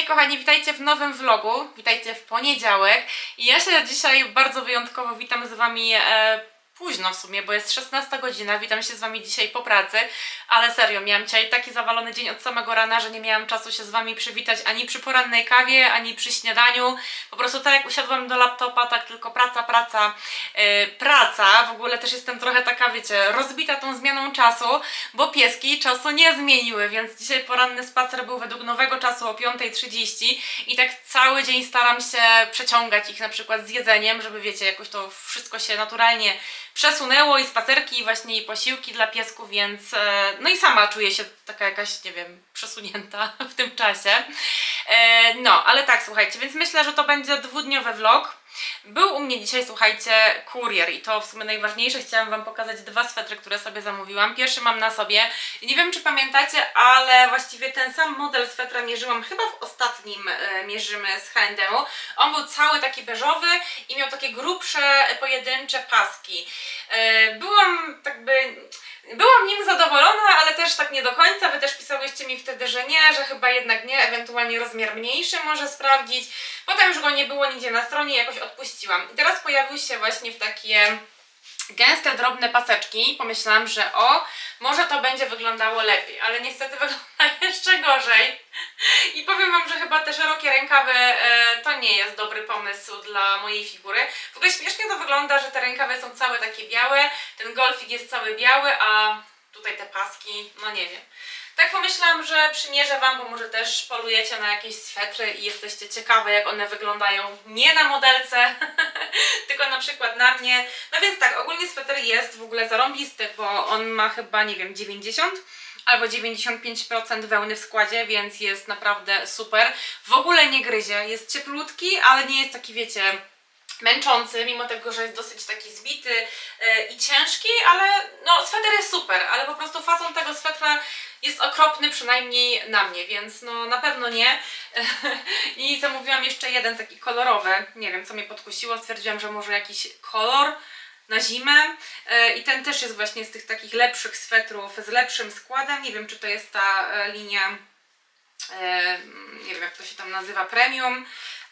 Hej kochani, witajcie w nowym vlogu, witajcie w poniedziałek. I ja się dzisiaj bardzo wyjątkowo witam z Wami e, późno w sumie, bo jest 16 godzina, witam się z Wami dzisiaj po pracy, ale serio, miałam dzisiaj taki zawalony dzień od samego rana, że nie miałam czasu się z Wami przywitać ani przy porannej kawie, ani przy śniadaniu, po prostu tak jak usiadłam do laptopa, tak tylko praca, praca, e, praca, w ogóle też jestem trochę taka, wiecie, rozbita tą zmianą czasu, bo pieski czasu nie zmieniły, więc dzisiaj poranny spacer był według nowego czasu o 5.30 i tak cały dzień staram się przeciągać ich na przykład z jedzeniem, żeby wiecie, jakoś to wszystko się naturalnie przesunęło i spacerki i właśnie i posiłki dla piesków, więc e, no i sama czuję się taka jakaś, nie wiem, przesunięta w tym czasie. E, No, ale tak, słuchajcie, więc myślę, że to będzie dwudniowy vlog. Był u mnie dzisiaj, słuchajcie, kurier i to w sumie najważniejsze. Chciałam Wam pokazać dwa swetry, które sobie zamówiłam. Pierwszy mam na sobie. I nie wiem, czy pamiętacie, ale właściwie ten sam model swetra mierzyłam chyba w ostatnim e, mierzymy z H&M-u. On był cały taki beżowy i miał takie grubsze, pojedyncze paski. E, byłam tak by... Byłam nim zadowolona, ale też tak nie do końca. Wy też pisałyście mi wtedy, że nie, że chyba jednak nie, ewentualnie rozmiar mniejszy może sprawdzić. Potem już go nie było nigdzie na stronie, jakoś odpuściłam. I teraz pojawił się właśnie w takie gęste, drobne paseczki. Pomyślałam, że o, może to będzie wyglądało lepiej, ale niestety wygląda jeszcze gorzej. I powiem Wam, że chyba te szerokie rękawy e, to nie jest dobry pomysł dla mojej figury. W ogóle śmiesznie to wygląda, że te rękawy są całe takie białe, ten golfik jest cały biały, a tutaj te paski, no nie wiem. Tak pomyślałam, że przymierzę Wam, bo może też polujecie na jakieś swetry i jesteście ciekawe, jak one wyglądają nie na modelce, tylko na przykład na mnie. No więc tak, ogólnie sweter jest w ogóle zarąbisty, bo on ma chyba, nie wiem, 90 albo 95% wełny w składzie, więc jest naprawdę super. W ogóle nie gryzie, jest cieplutki, ale nie jest taki, wiecie, męczący, mimo tego, że jest dosyć taki zbity e, i ciężki, ale no sweter jest super, ale po prostu fason tego swetra jest okropny, przynajmniej na mnie, więc no na pewno nie. I zamówiłam jeszcze jeden taki kolorowy, nie wiem co mnie podkusiło, stwierdziłam, że może jakiś kolor na zimę. E, i ten też jest właśnie z tych takich lepszych swetrów, z lepszym składem, nie wiem czy to jest ta e, linia nie wiem jak to się tam nazywa, premium,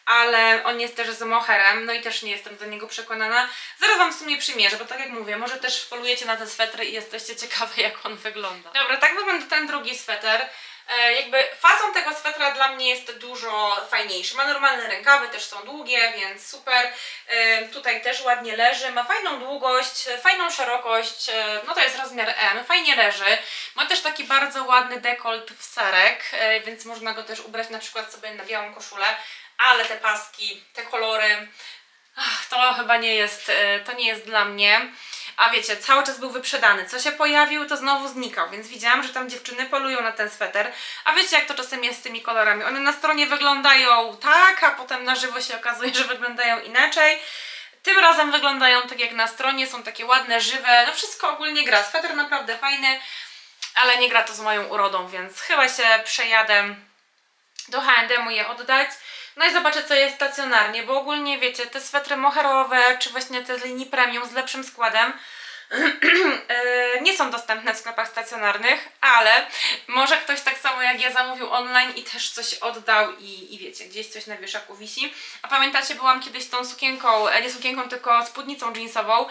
ale on jest też z moherem, no i też nie jestem do niego przekonana. Zaraz Wam w sumie przymierzę, bo tak jak mówię, może też polujecie na te swetry i jesteście ciekawe jak on wygląda. Dobra, tak wygląda ten drugi sweter. E, jakby fason tego swetra dla mnie jest dużo fajniejszy. Ma normalne rękawy, też są długie, więc super. E, tutaj też ładnie leży, ma fajną długość, fajną szerokość, e, no to jest rozmiar M, fajnie leży. Ma też taki bardzo ładny dekolt w serek, e, więc można go też ubrać na przykład sobie na białą koszulę, ale te paski, te kolory, to chyba nie jest, e, to nie jest dla mnie. A wiecie, cały czas był wyprzedany. Co się pojawił, to znowu znikał, więc widziałam, że tam dziewczyny polują na ten sweter. A wiecie, jak to czasem jest z tymi kolorami? One na stronie wyglądają tak, a potem na żywo się okazuje, że wyglądają inaczej. Tym razem wyglądają tak jak na stronie, są takie ładne, żywe, no wszystko ogólnie gra. Sweter naprawdę fajny, ale nie gra to z moją urodą, więc chyba się przejadę do H&M je oddać. No i zobaczę co jest stacjonarnie, bo ogólnie wiecie, te swetry moherowe, czy właśnie te z linii premium z lepszym składem e, nie są dostępne w sklepach stacjonarnych, ale może ktoś tak samo jak ja zamówił online i też coś oddał i, i wiecie, gdzieś coś na wieszaku wisi. A pamiętacie, byłam kiedyś tą sukienką, e, nie sukienką, tylko spódnicą jeansową,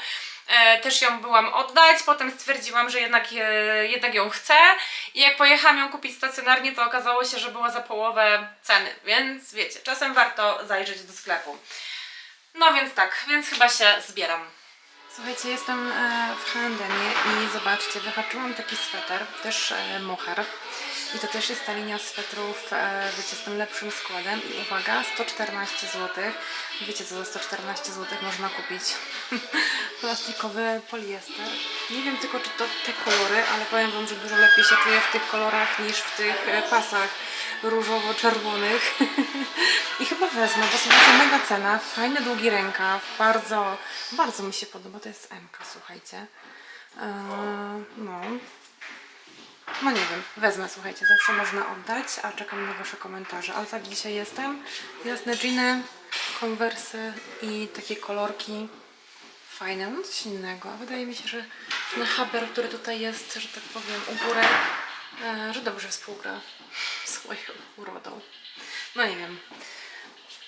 też ją byłam oddać, potem stwierdziłam, że jednak, e, jednak ją chcę i jak pojechałam ją kupić stacjonarnie, to okazało się, że była za połowę ceny, więc wiecie, czasem warto zajrzeć do sklepu. No więc tak, więc chyba się zbieram. Słuchajcie, jestem e, w H&M i zobaczcie, wyhaczyłam taki sweter, też e, mohair. I to też jest ta linia swetrów, e, wiecie, z tym lepszym składem. I uwaga, 114 zł. Wiecie, co za 114 zł można kupić? Plastikowy poliester. Nie wiem tylko, czy to te kolory, ale powiem Wam, że dużo lepiej się czuję w tych kolorach niż w tych pasach różowo-czerwonych. I chyba wezmę, bo słuchajcie, mega cena, fajny długi rękaw, bardzo, bardzo mi się podoba, to jest MK, słuchajcie. Eee, no. No nie wiem, wezmę, słuchajcie, zawsze można oddać, a czekam na Wasze komentarze. Ale tak dzisiaj jestem. Jasne dżiny, konwersy i takie kolorki fajne, no coś innego. Wydaje mi się, że ten haber, który tutaj jest, że tak powiem, u góry, e, że dobrze współgra z moją urodą. No nie wiem.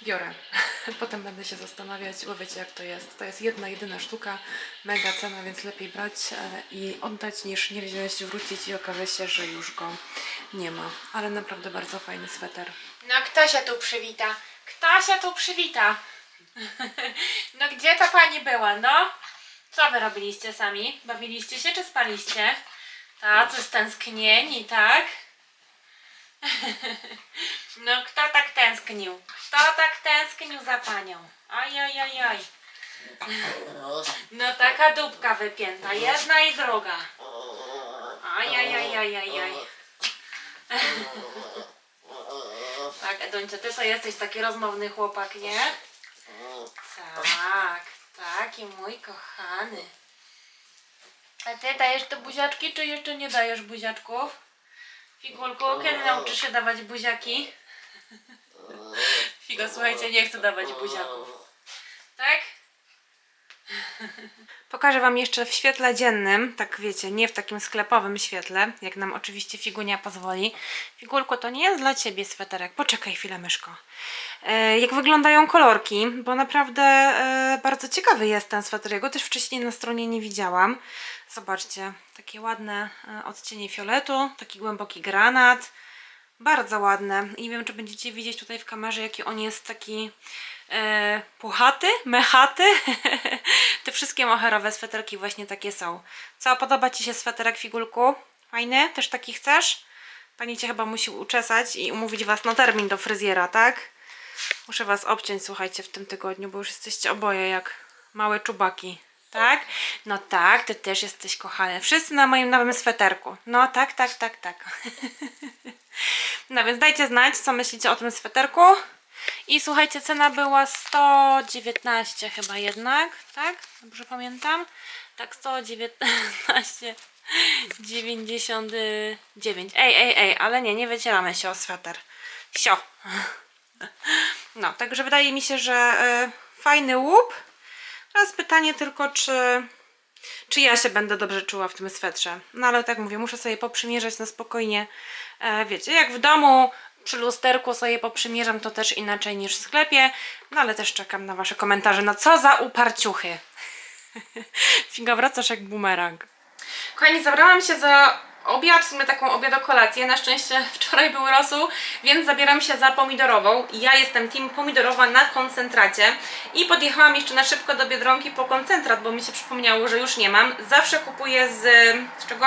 Biorę. Potem będę się zastanawiać, bo wiecie jak to jest. To jest jedna, jedyna sztuka, mega cena, więc lepiej brać e, i oddać niż nie wziąć, wrócić i okaże się, że już go nie ma. Ale naprawdę bardzo fajny sweter. No kto się tu przywita? Kto się tu przywita? No gdzie ta pani była, no? Co wy robiliście sami? Bawiliście się czy spaliście? Tacy stęsknieni, tak? No kto tak tęsknił? Kto tak tęsknił za panią? Oj, oj, oj, oj. No taka dupka wypięta, jedna i druga. Oj, oj, oj, oj, oj. Tak, Edończe, ty to jesteś taki rozmowny chłopak, nie? Tak, taki mój kochany. A ty dajesz te buziaczki, czy jeszcze nie dajesz buziaczków? Figulku, kiedy nauczysz się dawać buziaki? Figo, słuchajcie, nie chcę dawać buziaków. Tak? Pokażę Wam jeszcze w świetle dziennym, tak wiecie, nie w takim sklepowym świetle, jak nam oczywiście figunia pozwoli. Figurko, to nie jest dla Ciebie sweterek. Poczekaj chwilę, myszko. E, jak wyglądają kolorki, bo naprawdę e, bardzo ciekawy jest ten sweter. Ja go też wcześniej na stronie nie widziałam. Zobaczcie, takie ładne e, odcienie fioletu, taki głęboki granat. Bardzo ładne. I nie wiem, czy będziecie widzieć tutaj w kamerze, jaki on jest taki e, puchaty, mechaty. Te wszystkie moherowe sweterki właśnie takie są. Co, podoba Ci się sweterek figulku? Fajny? Też taki chcesz? Pani Cię chyba musi uczesać i umówić Was na termin do fryzjera, tak? Muszę Was obciąć, słuchajcie, w tym tygodniu, bo już jesteście oboje jak małe czubaki. Tak? No tak, Ty też jesteś kochany. Wszyscy na moim nowym sweterku. No tak, tak, tak, tak. No więc dajcie znać, co myślicie o tym sweterku. I słuchajcie, cena była 119 chyba jednak, tak? Dobrze pamiętam? Tak, 119 99. Ej, ej, ej, ale nie, nie wycieramy się o sweter. Sio. No, także wydaje mi się, że y, fajny łup. Teraz pytanie tylko, czy, czy ja się będę dobrze czuła w tym swetrze. No ale tak mówię, muszę sobie poprzymierzać na spokojnie. E, wiecie, jak w domu przy lusterku sobie poprzymierzam, to też inaczej niż w sklepie. No ale też czekam na wasze komentarze. No co za uparciuchy. Figa, wracasz jak bumerang. Kochani, zabrałam się za obiad, w sumie taką obiadokolację. Na szczęście wczoraj był rosół, więc zabieram się za pomidorową. Ja jestem team pomidorowa na koncentracie i podjechałam jeszcze na szybko do Biedronki po koncentrat, bo mi się przypomniało, że już nie mam. Zawsze kupuję z, z czego?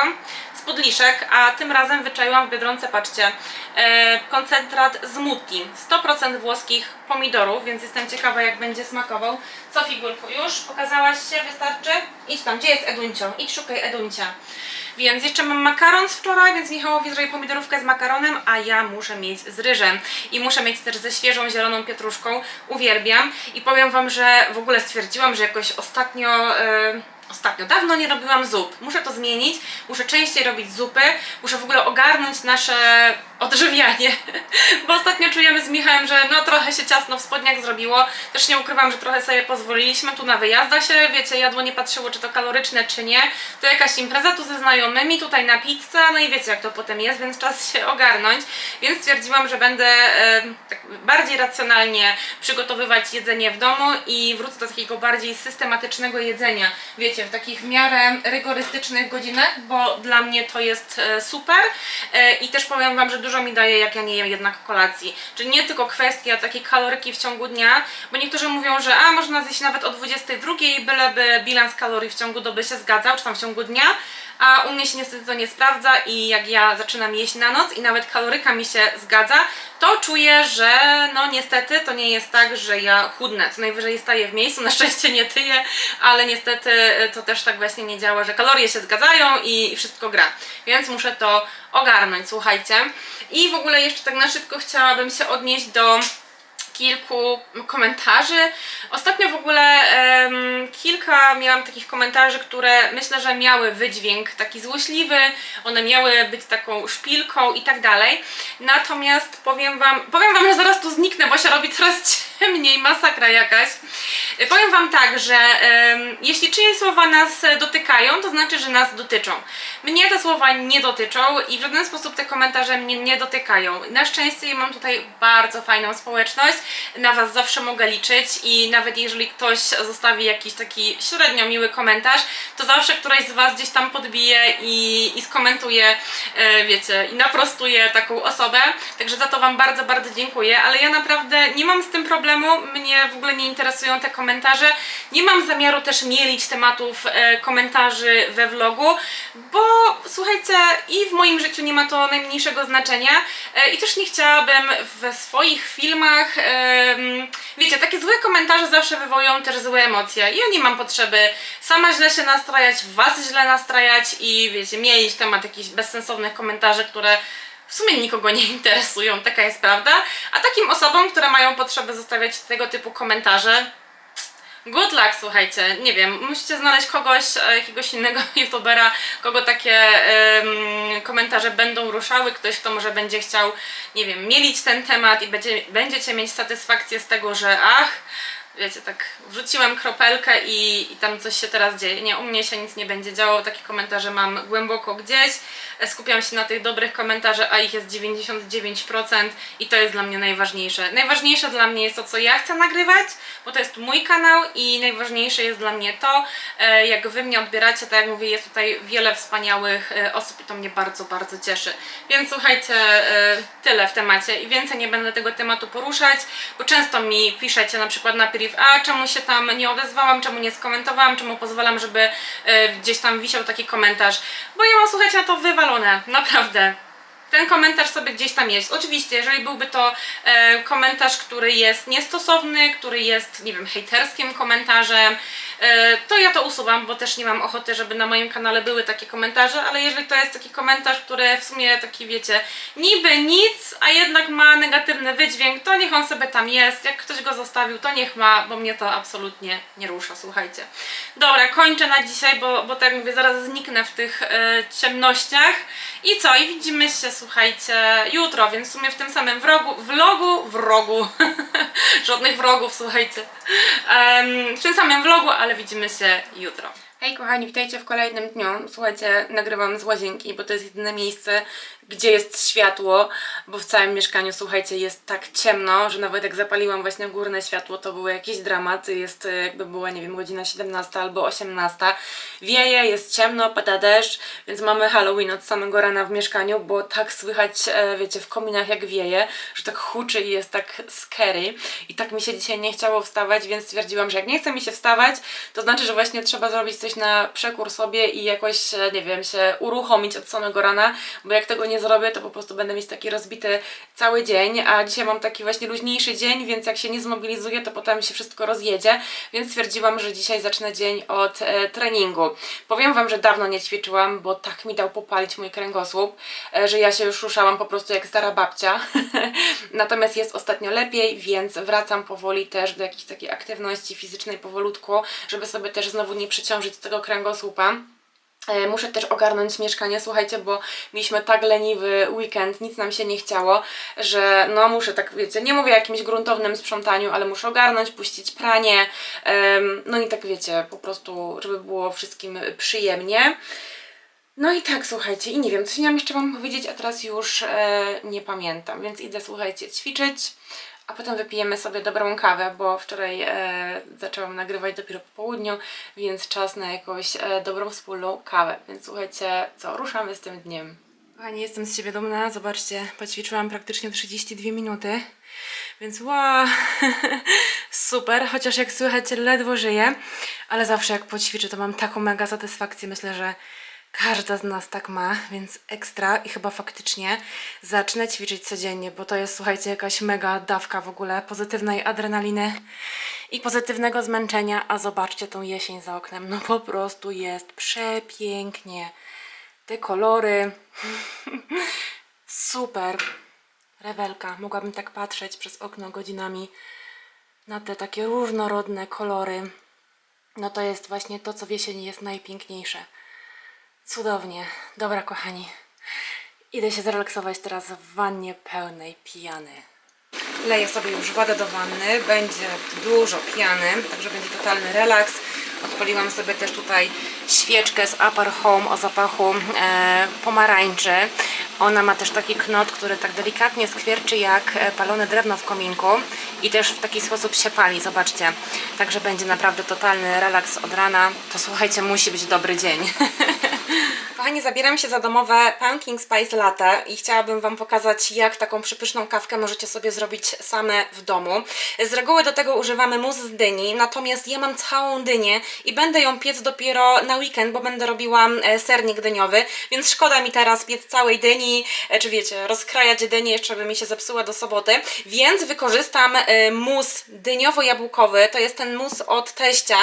Z podliszek, a tym razem wyczaiłam w Biedronce, patrzcie, e, koncentrat z muti. 100% włoskich pomidorów, więc jestem ciekawa jak będzie smakował. Co figurku, już? Pokazałaś się? Wystarczy? Idź tam, gdzie jest Eduncio? Idź szukaj Eduncia. Więc jeszcze mam makaron z wczoraj, więc Michałowi zrobię pomidorówkę z makaronem, a ja muszę mieć z ryżem. I muszę mieć też ze świeżą zieloną pietruszką. Uwielbiam. I powiem Wam, że w ogóle stwierdziłam, że jakoś ostatnio... e, Ostatnio, dawno nie robiłam zup. Muszę to zmienić, muszę częściej robić zupy, muszę w ogóle ogarnąć nasze odżywianie, bo ostatnio czujemy z Michałem, że no trochę się ciasno w spodniach zrobiło. Też nie ukrywam, że trochę sobie pozwoliliśmy tu na wyjazdach się, wiecie, jadło nie patrzyło, czy to kaloryczne, czy nie. To jakaś impreza tu ze znajomymi, tutaj na pizzę, no i wiecie jak to potem jest, więc czas się ogarnąć. Więc stwierdziłam, że będę e, tak bardziej racjonalnie przygotowywać jedzenie w domu i wrócę do takiego bardziej systematycznego jedzenia. Wiecie, w takich w miarę rygorystycznych godzinach, bo dla mnie to jest e, super E, i też powiem Wam, że dużo mi daje, jak ja nie jem jednak kolacji. Czyli nie tylko kwestia takiej kaloryki w ciągu dnia, bo niektórzy mówią, że a można zjeść nawet o 22, byleby bilans kalorii w ciągu doby się zgadzał, czy tam w ciągu dnia, a u mnie się niestety to nie sprawdza i jak ja zaczynam jeść na noc i nawet kaloryka mi się zgadza, to czuję, że no niestety to nie jest tak, że ja chudnę. Co najwyżej staję w miejscu, na szczęście nie tyję, ale niestety y, to też tak właśnie nie działa, że kalorie się zgadzają i wszystko gra. Więc muszę to ogarnąć, słuchajcie. I w ogóle jeszcze tak na szybko chciałabym się odnieść do kilku komentarzy. Ostatnio w ogóle em, kilka miałam takich komentarzy, które myślę, że miały wydźwięk taki złośliwy, one miały być taką szpilką i tak dalej. Natomiast powiem wam, powiem wam, że zaraz tu zniknę, bo się robi coraz ciemniej, masakra jakaś. Powiem Wam tak, że em, jeśli czyjeś słowa nas dotykają, to znaczy, że nas dotyczą. Mnie te słowa nie dotyczą i w żaden sposób te komentarze mnie nie dotykają. Na szczęście mam tutaj bardzo fajną społeczność, na Was zawsze mogę liczyć i nawet jeżeli ktoś zostawi jakiś taki średnio miły komentarz, to zawsze któraś z Was gdzieś tam podbije i, i skomentuje, e, wiecie, i naprostuje taką osobę. Także za to Wam bardzo, bardzo dziękuję, ale ja naprawdę nie mam z tym problemu, mnie w ogóle nie interesują te komentarze. Nie mam zamiaru też mielić tematów e, komentarzy we vlogu, bo słuchajcie, i w moim życiu nie ma to najmniejszego znaczenia e, i też nie chciałabym we swoich filmach, wiecie, takie złe komentarze zawsze wywołują też złe emocje. Ja nie mam potrzeby sama źle się nastrajać, was źle nastrajać i wiecie, mielić temat jakichś bezsensownych komentarzy, które w sumie nikogo nie interesują, taka jest prawda. A takim osobom, które mają potrzebę zostawiać tego typu komentarze, Good luck, słuchajcie. Nie wiem, musicie znaleźć kogoś, e, jakiegoś innego youtubera, kogo takie komentarze będą ruszały, ktoś, kto może będzie chciał, nie wiem, mielić ten temat i będzie, będziecie mieć satysfakcję z tego, że ach, wiecie, tak wrzuciłem kropelkę i, i tam coś się teraz dzieje. Nie, u mnie się nic nie będzie działo, takie komentarze mam głęboko gdzieś. E, Skupiam się na tych dobrych komentarzach, a ich jest 99% i to jest dla mnie najważniejsze. Najważniejsze dla mnie jest to, co ja chcę nagrywać, bo to jest mój kanał i najważniejsze jest dla mnie to, e, jak wy mnie odbieracie, tak jak mówię, jest tutaj wiele wspaniałych e, osób i to mnie bardzo, bardzo cieszy. Więc słuchajcie, tyle w temacie i więcej nie będę tego tematu poruszać, bo często mi piszecie na przykład na a czemu się tam nie odezwałam, czemu nie skomentowałam, czemu pozwalam, żeby e, gdzieś tam wisiał taki komentarz, bo ja mam, słuchajcie, na to wywalone, naprawdę ten komentarz sobie gdzieś tam jest. Oczywiście, jeżeli byłby to e, komentarz, który jest niestosowny, który jest, nie wiem, hejterskim komentarzem, e, to ja to usuwam, bo też nie mam ochoty, żeby na moim kanale były takie komentarze, ale jeżeli to jest taki komentarz, który w sumie taki, wiecie, niby nic, a jednak ma negatywny wydźwięk, to niech on sobie tam jest. Jak ktoś go zostawił, to niech ma, bo mnie to absolutnie nie rusza, słuchajcie. Dobra, kończę na dzisiaj, bo, bo tak jak mówię, zaraz zniknę w tych e, ciemnościach. I co? I widzimy się, jutro, więc w sumie w tym samym wrogu, vlogu, wrogu, żadnych wrogów, słuchajcie, Em, w tym samym vlogu, ale widzimy się jutro. Hej kochani, witajcie w kolejnym dniu. Słuchajcie, nagrywam z łazienki, bo to jest jedyne miejsce, gdzie jest światło, bo w całym mieszkaniu, słuchajcie, jest tak ciemno, że nawet jak zapaliłam właśnie górne światło, to był jakiś dramat. Jest e, jakby była, nie wiem, godzina 17 albo 18. Wieje, jest ciemno, pada deszcz, więc mamy Halloween od samego rana w mieszkaniu, bo tak słychać, e, wiecie, w kominach jak wieje, że tak huczy i jest tak scary. I tak mi się dzisiaj nie chciało wstawać, więc stwierdziłam, że jak nie chce mi się wstawać, to znaczy, że właśnie trzeba zrobić coś na przekór sobie i jakoś, e, nie wiem, się uruchomić od samego rana, bo jak tego nie zrobię, to po prostu będę mieć taki rozbity cały dzień, a dzisiaj mam taki właśnie luźniejszy dzień, więc jak się nie zmobilizuję, to potem się wszystko rozjedzie, więc stwierdziłam, że dzisiaj zacznę dzień od e, treningu. Powiem Wam, że dawno nie ćwiczyłam, bo tak mi dał popalić mój kręgosłup, e, że ja się już ruszałam po prostu jak stara babcia. Natomiast jest ostatnio lepiej, więc wracam powoli też do jakiejś takiej aktywności fizycznej powolutku, żeby sobie też znowu nie przyciążyć tego kręgosłupa. E, Muszę też ogarnąć mieszkanie, słuchajcie, bo mieliśmy tak leniwy weekend, nic nam się nie chciało, że no muszę tak, wiecie, nie mówię o jakimś gruntownym sprzątaniu, ale muszę ogarnąć, puścić pranie, no i tak wiecie, po prostu, żeby było wszystkim przyjemnie. No i tak, słuchajcie, i nie wiem, coś miałam jeszcze Wam powiedzieć, a teraz już e, nie pamiętam, więc idę, słuchajcie, ćwiczyć, a potem wypijemy sobie dobrą kawę, bo wczoraj e, zaczęłam nagrywać dopiero po południu, więc czas na jakąś e, dobrą wspólną kawę. Więc słuchajcie, co, ruszamy z tym dniem. Kochani, jestem z siebie dumna, zobaczcie, poćwiczyłam praktycznie 32 minuty, więc wow, super, chociaż jak słychać ledwo żyję, ale zawsze jak poćwiczę to mam taką mega satysfakcję, myślę, że każda z nas tak ma, więc ekstra i chyba faktycznie zacznę ćwiczyć codziennie, bo to jest, słuchajcie, jakaś mega dawka w ogóle pozytywnej adrenaliny i pozytywnego zmęczenia, a zobaczcie tą jesień za oknem, no po prostu jest przepięknie. Te kolory, super, rewelka, mogłabym tak patrzeć przez okno godzinami na te takie różnorodne kolory. No to jest właśnie to, co w jesieni jest najpiękniejsze. Cudownie. Dobra, kochani. Idę się zrelaksować teraz w wannie pełnej pijany. Leję sobie już wodę do wanny, będzie dużo piany, także będzie totalny relaks. Odpaliłam sobie też tutaj świeczkę z Apar Home o zapachu e, pomarańczy. Ona ma też taki knot, który tak delikatnie skwierczy jak e, palone drewno w kominku i też w taki sposób się pali, zobaczcie. Także będzie naprawdę totalny relaks od rana. To słuchajcie, musi być dobry dzień. Kochani, zabieram się za domowe Pumpkin Spice Latte i chciałabym Wam pokazać, jak taką przypyszną kawkę możecie sobie zrobić same w domu. Z reguły do tego używamy mus z dyni, natomiast ja mam całą dynię i będę ją piec dopiero na weekend, bo będę robiła e, sernik dyniowy, więc szkoda mi teraz piec całej dyni, e, czy wiecie, rozkrajać dynię, jeszcze by mi się zepsuła do soboty, więc wykorzystam e, mus dyniowo-jabłkowy, to jest ten mus od teścia.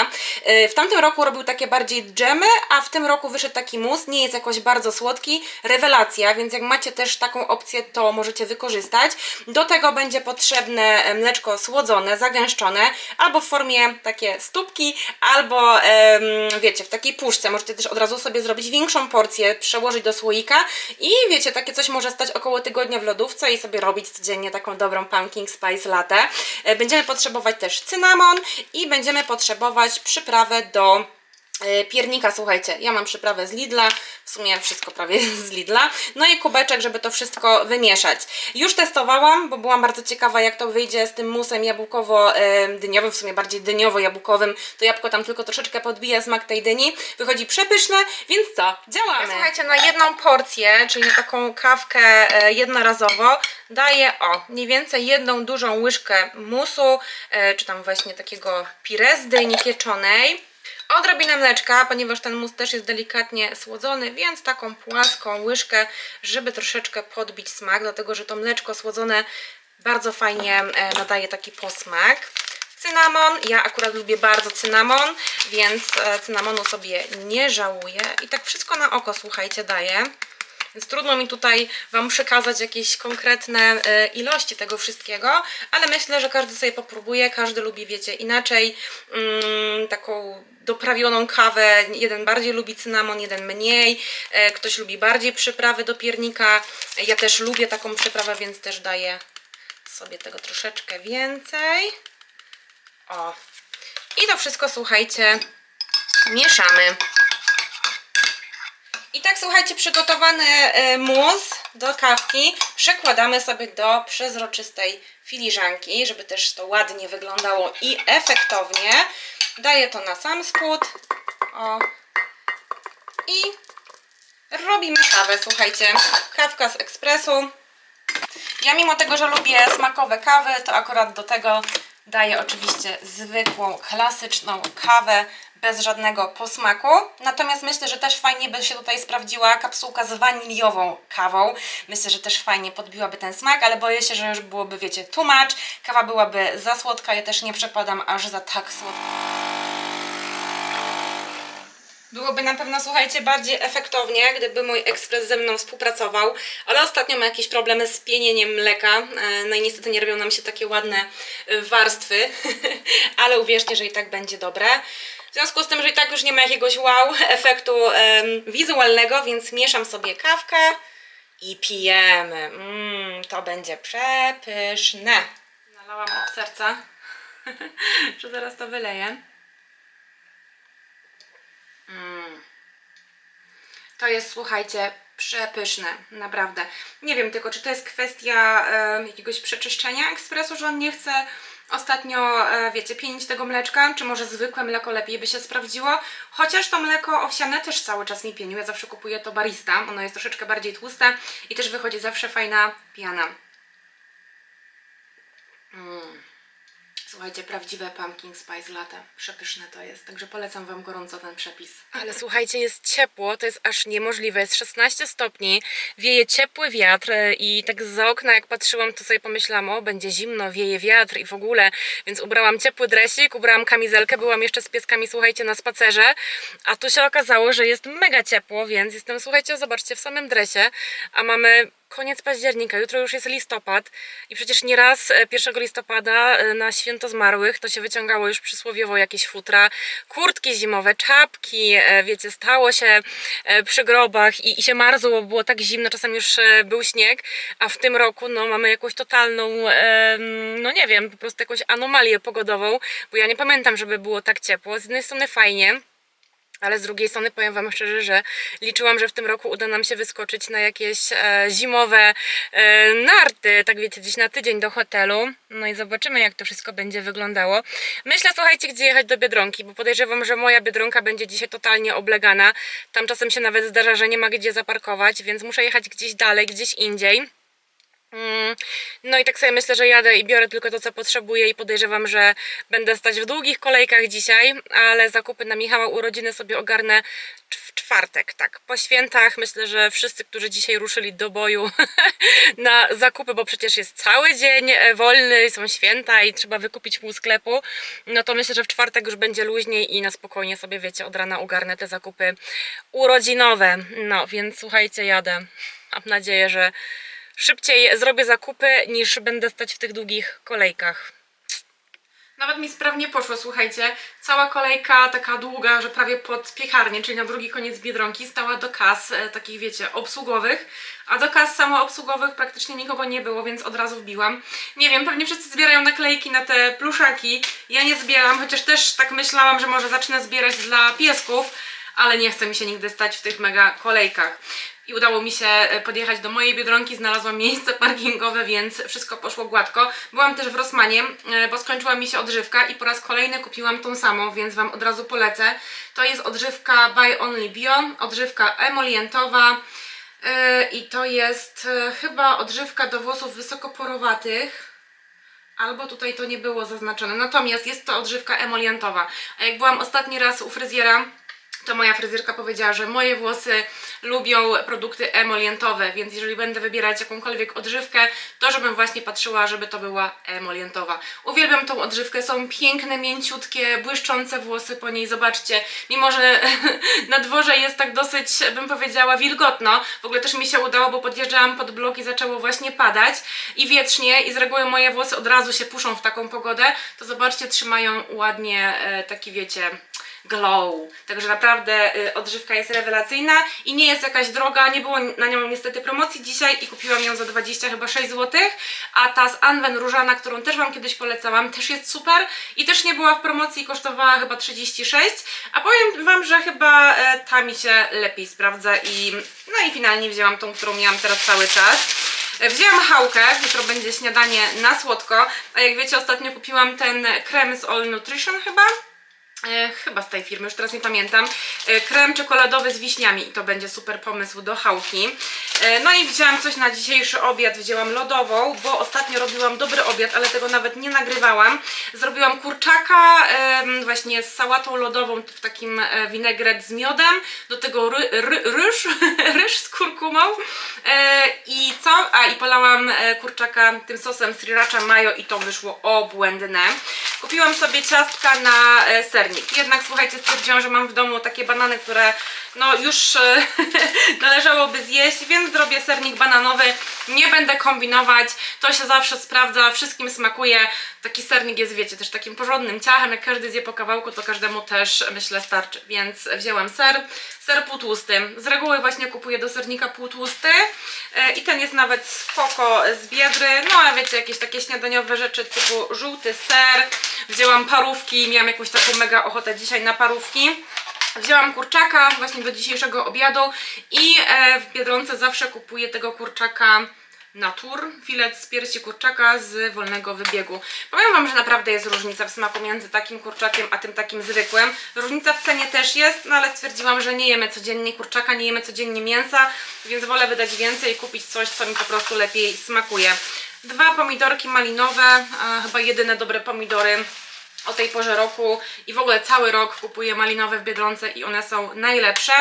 W tamtym roku robił takie bardziej dżemy, a w tym roku wyszedł taki mus, nie jest jakoś bardzo słodki, rewelacja, więc jak macie też taką opcję, to możecie wykorzystać. Do tego będzie potrzebne e, mleczko słodzone, zagęszczone, albo w formie takie stópki, albo wiecie, w takiej puszce. Możecie też od razu sobie zrobić większą porcję, przełożyć do słoika i wiecie, takie coś może stać około tygodnia w lodówce i sobie robić codziennie taką dobrą pumpkin spice latte. E, Będziemy potrzebować też cynamon i będziemy potrzebować przyprawę do Piernika, słuchajcie, ja mam przyprawę z Lidla, w sumie wszystko prawie z Lidla, no i kubeczek, żeby to wszystko wymieszać. Już testowałam, bo byłam bardzo ciekawa, jak to wyjdzie z tym musem jabłkowo-dyniowym, w sumie bardziej dyniowo-jabłkowym, to jabłko tam tylko troszeczkę podbija smak tej dyni, wychodzi przepyszne, więc co, działamy. Słuchajcie, na jedną porcję, czyli taką kawkę e, jednorazowo, daję, o, mniej więcej jedną dużą łyżkę musu, e, czy tam właśnie takiego pire z dyni pieczonej, Odrobinę mleczka, ponieważ ten mus też jest delikatnie słodzony, więc taką płaską łyżkę, żeby troszeczkę podbić smak, dlatego że to mleczko słodzone bardzo fajnie e, nadaje taki posmak. Cynamon, ja akurat lubię bardzo cynamon, więc e, cynamonu sobie nie żałuję. I tak wszystko na oko, słuchajcie, daję. Więc trudno mi tutaj Wam przekazać jakieś konkretne e, ilości tego wszystkiego, ale myślę, że każdy sobie popróbuje, każdy lubi, wiecie, inaczej mm, taką doprawioną kawę. Jeden bardziej lubi cynamon, jeden mniej. E, ktoś lubi bardziej przyprawy do piernika. Ja też lubię taką przyprawę, więc też daję sobie tego troszeczkę więcej. O. I to wszystko, słuchajcie, mieszamy. I tak słuchajcie, przygotowany e, mus do kawki przekładamy sobie do przezroczystej filiżanki, żeby też to ładnie wyglądało i efektownie. Daję to na sam spód. O. I robimy kawę, słuchajcie. Kawka z ekspresu. Ja mimo tego, że lubię smakowe kawy, to akurat do tego daję oczywiście zwykłą, klasyczną kawę bez żadnego posmaku. Natomiast myślę, że też fajnie by się tutaj sprawdziła kapsułka z waniliową kawą. Myślę, że też fajnie podbiłaby ten smak, ale boję się, że już byłoby, wiecie, much. Kawa byłaby za słodka, ja też nie przepadam aż za tak słodko. Byłoby na pewno, słuchajcie, bardziej efektownie, gdyby mój ekspres ze mną współpracował, ale ostatnio ma jakieś problemy z pienieniem mleka, e, no i niestety nie robią nam się takie ładne warstwy, ale uwierzcie, że i tak będzie dobre. W związku z tym, że i tak już nie ma jakiegoś wow efektu wizualnego, więc mieszam sobie kawkę i pijemy. Mmm, to będzie przepyszne. Nalałam od serca, że zaraz to wyleję. To jest, słuchajcie, przepyszne, naprawdę. Nie wiem tylko, czy to jest kwestia e, jakiegoś przeczyszczenia ekspresu, że on nie chce ostatnio, e, wiecie, pienić tego mleczka, czy może zwykłe mleko lepiej by się sprawdziło. Chociaż to mleko owsiane też cały czas mi pienił. Ja zawsze kupuję to barista. Ono jest troszeczkę bardziej tłuste i też wychodzi zawsze fajna piana. Mm. Słuchajcie, prawdziwe pumpkin spice latte. Przepyszne to jest, także polecam Wam gorąco ten przepis. Ale słuchajcie, jest ciepło, to jest aż niemożliwe. Jest 16 stopni, wieje ciepły wiatr e, i tak z okna jak patrzyłam, to sobie pomyślałam, o będzie zimno, wieje wiatr i w ogóle. Więc ubrałam ciepły dresik, ubrałam kamizelkę, byłam jeszcze z pieskami, słuchajcie, na spacerze. A tu się okazało, że jest mega ciepło, więc jestem, słuchajcie, zobaczcie, w samym dresie, a mamy koniec października, jutro już jest listopad i przecież nieraz e, 1 listopada e, na święto zmarłych to się wyciągało już przysłowiowo jakieś futra, kurtki zimowe, czapki, e, wiecie, stało się e, przy grobach i, i się marzło, było tak zimno, czasem już e, był śnieg, a w tym roku no mamy jakąś totalną, no nie wiem, po prostu jakąś anomalię pogodową, bo ja nie pamiętam, żeby było tak ciepło. Z jednej strony fajnie, ale z drugiej strony powiem Wam szczerze, że liczyłam, że w tym roku uda nam się wyskoczyć na jakieś e, zimowe e, narty, tak wiecie, gdzieś na tydzień do hotelu. No i zobaczymy, jak to wszystko będzie wyglądało. Myślę, słuchajcie, gdzie jechać do Biedronki, bo podejrzewam, że moja Biedronka będzie dzisiaj totalnie oblegana. Tam czasem się nawet zdarza, że nie ma gdzie zaparkować, więc muszę jechać gdzieś dalej, gdzieś indziej. Mm, No i tak sobie myślę, że jadę i biorę tylko to, co potrzebuję i podejrzewam, że będę stać w długich kolejkach dzisiaj, ale zakupy na Michała urodziny sobie ogarnę w czwartek, tak. Po świętach myślę, że wszyscy, którzy dzisiaj ruszyli do boju na zakupy, bo przecież jest cały dzień e, wolny, są święta i trzeba wykupić pół sklepu, no to myślę, że w czwartek już będzie luźniej i na spokojnie sobie, wiecie, od rana ogarnę te zakupy urodzinowe. No, więc słuchajcie, jadę. Mam nadzieję, że szybciej zrobię zakupy niż będę stać w tych długich kolejkach. Nawet mi sprawnie poszło, słuchajcie. Cała kolejka taka długa, że prawie pod piekarnię, czyli na drugi koniec Biedronki, stała do kas e, takich, wiecie, obsługowych. A do kas samoobsługowych praktycznie nikogo nie było, więc od razu wbiłam. Nie wiem, pewnie wszyscy zbierają naklejki na te pluszaki. Ja nie zbieram, chociaż też tak myślałam, że może zacznę zbierać dla piesków, ale nie chce mi się nigdy stać w tych mega kolejkach. I udało mi się e, podjechać do mojej biedronki, znalazłam miejsce parkingowe, więc wszystko poszło gładko. Byłam też w Rossmanie, e, bo skończyła mi się odżywka i po raz kolejny kupiłam tą samą, więc Wam od razu polecę. To jest odżywka Buy Only Bio, odżywka emolientowa e, i to jest chyba odżywka do włosów wysokoporowatych. Albo tutaj to nie było zaznaczone. Natomiast jest to odżywka emolientowa. A jak byłam ostatni raz u fryzjera, to moja fryzjerka powiedziała, że moje włosy lubią produkty emolientowe, więc jeżeli będę wybierać jakąkolwiek odżywkę, to żebym właśnie patrzyła, żeby to była emolientowa. Uwielbiam tą odżywkę, są piękne, mięciutkie, błyszczące włosy po niej, zobaczcie, mimo że na dworze jest tak dosyć, bym powiedziała, wilgotno, w ogóle też mi się udało, bo podjeżdżałam pod blok i zaczęło właśnie padać i wietrznie i z reguły moje włosy od razu się puszą w taką pogodę, to zobaczcie, trzymają ładnie e, taki, wiecie, glow. Także naprawdę y, odżywka jest rewelacyjna i nie jest jakaś droga. Nie było na nią niestety promocji dzisiaj i kupiłam ją za 20 chyba 6 zł. A ta z Anwen Różana, którą też Wam kiedyś polecałam, też jest super i też nie była w promocji, kosztowała chyba 36. A powiem Wam, że chyba e, ta mi się lepiej sprawdza i no i finalnie wzięłam tą, którą miałam teraz cały czas. E, Wzięłam chałkę, jutro będzie śniadanie na słodko, a jak wiecie ostatnio kupiłam ten krem z All Nutrition chyba. E, chyba z tej firmy, już teraz nie pamiętam. E, krem czekoladowy z wiśniami i to będzie super pomysł do chałki. E, no i wzięłam coś na dzisiejszy obiad, wzięłam lodową, bo ostatnio robiłam dobry obiad, ale tego nawet nie nagrywałam. Zrobiłam kurczaka właśnie z sałatą lodową w takim winegret z miodem, do tego ry, ry, ryż, ryż z kurkumą i co? A i polałam kurczaka tym sosem sriracha mayo i to wyszło obłędne. Kupiłam sobie ciastka na e, Jednak słuchajcie, stwierdziłam, że mam w domu takie banany, które no już e, należałoby zjeść, więc zrobię sernik bananowy. Nie będę kombinować, to się zawsze sprawdza, wszystkim smakuje. Taki sernik jest, wiecie, też takim porządnym ciachem. Jak każdy zje po kawałku, to każdemu też myślę starczy. Więc wzięłam ser, ser półtłusty. Z reguły właśnie kupuję do sernika półtłusty e, i ten jest nawet spoko z biedry. No a wiecie, jakieś takie śniadaniowe rzeczy typu żółty ser. Wzięłam parówki, miałam jakąś taką mega ochotę dzisiaj na parówki. Wzięłam kurczaka właśnie do dzisiejszego obiadu i e, w Biedronce zawsze kupuję tego kurczaka natur, filet z piersi kurczaka z wolnego wybiegu. Powiem Wam, że naprawdę jest różnica w smaku między takim kurczakiem a tym takim zwykłym. Różnica w cenie też jest, no ale stwierdziłam, że nie jemy codziennie kurczaka, nie jemy codziennie mięsa, więc wolę wydać więcej i kupić coś, co mi po prostu lepiej smakuje. Dwa pomidorki malinowe, a chyba jedyne dobre pomidory o tej porze roku i w ogóle cały rok kupuję malinowe w Biedronce i one są najlepsze.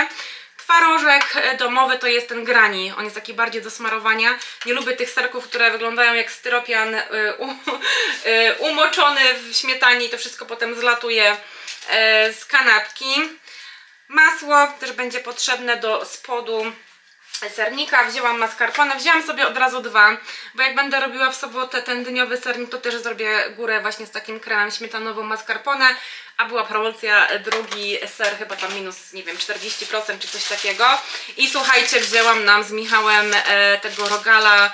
Twarożek e, domowy to jest ten grani, on jest taki bardziej do smarowania. Nie lubię tych serków, które wyglądają jak styropian u, y, umoczony w śmietanie i to wszystko potem zlatuje z kanapki. Masło też będzie potrzebne do spodu sernika, wzięłam mascarpone, wzięłam sobie od razu dwa, bo jak będę robiła w sobotę ten dyniowy sernik, to też zrobię górę właśnie z takim kremem śmietanową mascarpone, a była promocja e, drugi ser, chyba tam minus, nie wiem, 40% czy coś takiego. I słuchajcie, wzięłam nam z Michałem e, tego rogala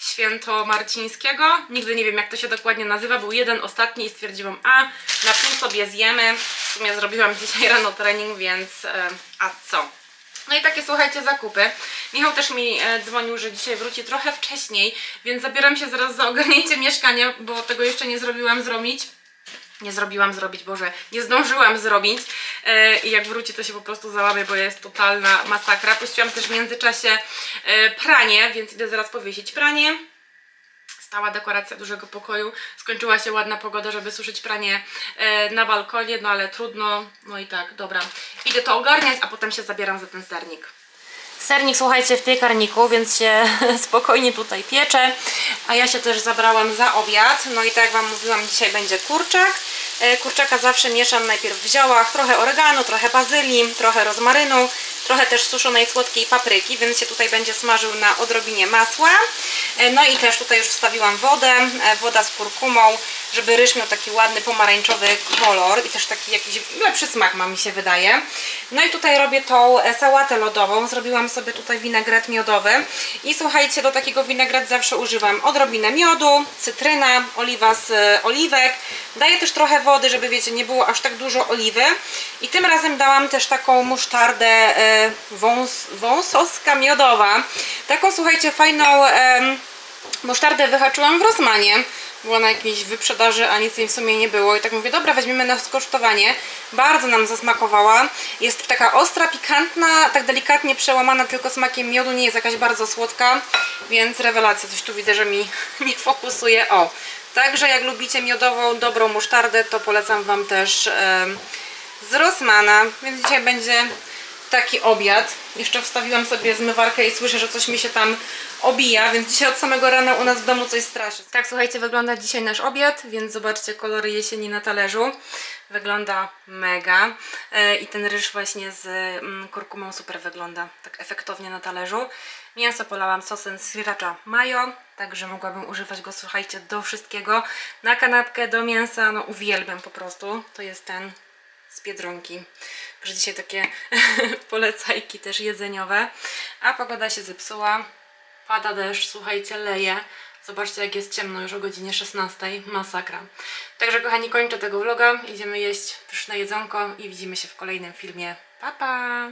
świętomarcińskiego. Nigdy nie wiem jak to się dokładnie nazywa. Był jeden ostatni i stwierdziłam, a na pół sobie zjemy. W sumie zrobiłam dzisiaj rano trening, więc e, a co? No i takie słuchajcie zakupy. Michał też mi dzwonił, że dzisiaj wróci trochę wcześniej, więc zabieram się zaraz za ogarnięcie mieszkania, bo tego jeszcze nie zrobiłam zrobić. Nie zrobiłam zrobić, Boże, nie zdążyłam zrobić e, i jak wróci to się po prostu załamie, bo jest totalna masakra. Puściłam też w międzyczasie e, pranie, więc idę zaraz powiesić pranie. Stała dekoracja dużego pokoju, skończyła się ładna pogoda, żeby suszyć pranie e, na balkonie, no ale trudno, no i tak, dobra. Idę to ogarniać, a potem się zabieram za ten sernik. Sernik, słuchajcie, w piekarniku, więc się spokojnie tutaj piecze. A ja się też zabrałam za obiad. No i tak jak Wam mówiłam, dzisiaj będzie kurczak. E, Kurczaka zawsze mieszam najpierw w ziołach, trochę oregano, trochę bazylii, trochę rozmarynu, trochę też suszonej słodkiej papryki, więc się tutaj będzie smażył na odrobinie masła. E, No i też tutaj już wstawiłam wodę, e, woda z kurkumą, żeby ryż miał taki ładny pomarańczowy kolor i też taki jakiś lepszy smak ma mi się wydaje. No i tutaj robię tą e, sałatę lodową, zrobiłam sobie tutaj winegret miodowy i słuchajcie, do takiego winegret zawsze używam odrobinę miodu, cytryna, oliwa z oliwek, daję też trochę wody, żeby wiecie, nie było aż tak dużo oliwy i tym razem dałam też taką musztardę wąs, wąsowska miodowa, taką słuchajcie fajną em, musztardę wyhaczyłam w Rosmanie. Była na jakiejś wyprzedaży, a nic jej w sumie nie było. I tak mówię, dobra, weźmiemy na skosztowanie. Bardzo nam zasmakowała. Jest taka ostra, pikantna, tak delikatnie przełamana tylko smakiem miodu. Nie jest jakaś bardzo słodka, więc rewelacja. Coś tu widzę, że mi nie fokusuje. O, także jak lubicie miodową, dobrą musztardę, to polecam Wam też z Rossmana. Więc dzisiaj będzie taki obiad. Jeszcze wstawiłam sobie zmywarkę i słyszę, że coś mi się tam obija, więc dzisiaj od samego rana u nas w domu coś straszy. Tak, słuchajcie, wygląda dzisiaj nasz obiad, więc zobaczcie kolory jesieni na talerzu. Wygląda mega. E, I ten ryż właśnie z mm, kurkumą super wygląda, tak efektownie na talerzu. Mięso polałam sosem sriracha mayo, także mogłabym używać go, słuchajcie, do wszystkiego. Na kanapkę, do mięsa, no uwielbiam po prostu. To jest ten z Biedronki. Że dzisiaj takie polecajki też jedzeniowe. A pogoda się zepsuła. Pada deszcz, słuchajcie, leje. Zobaczcie jak jest ciemno już o godzinie 16. Masakra. Także kochani, kończę tego vloga. Idziemy jeść pyszne jedzonko i widzimy się w kolejnym filmie. Pa, pa!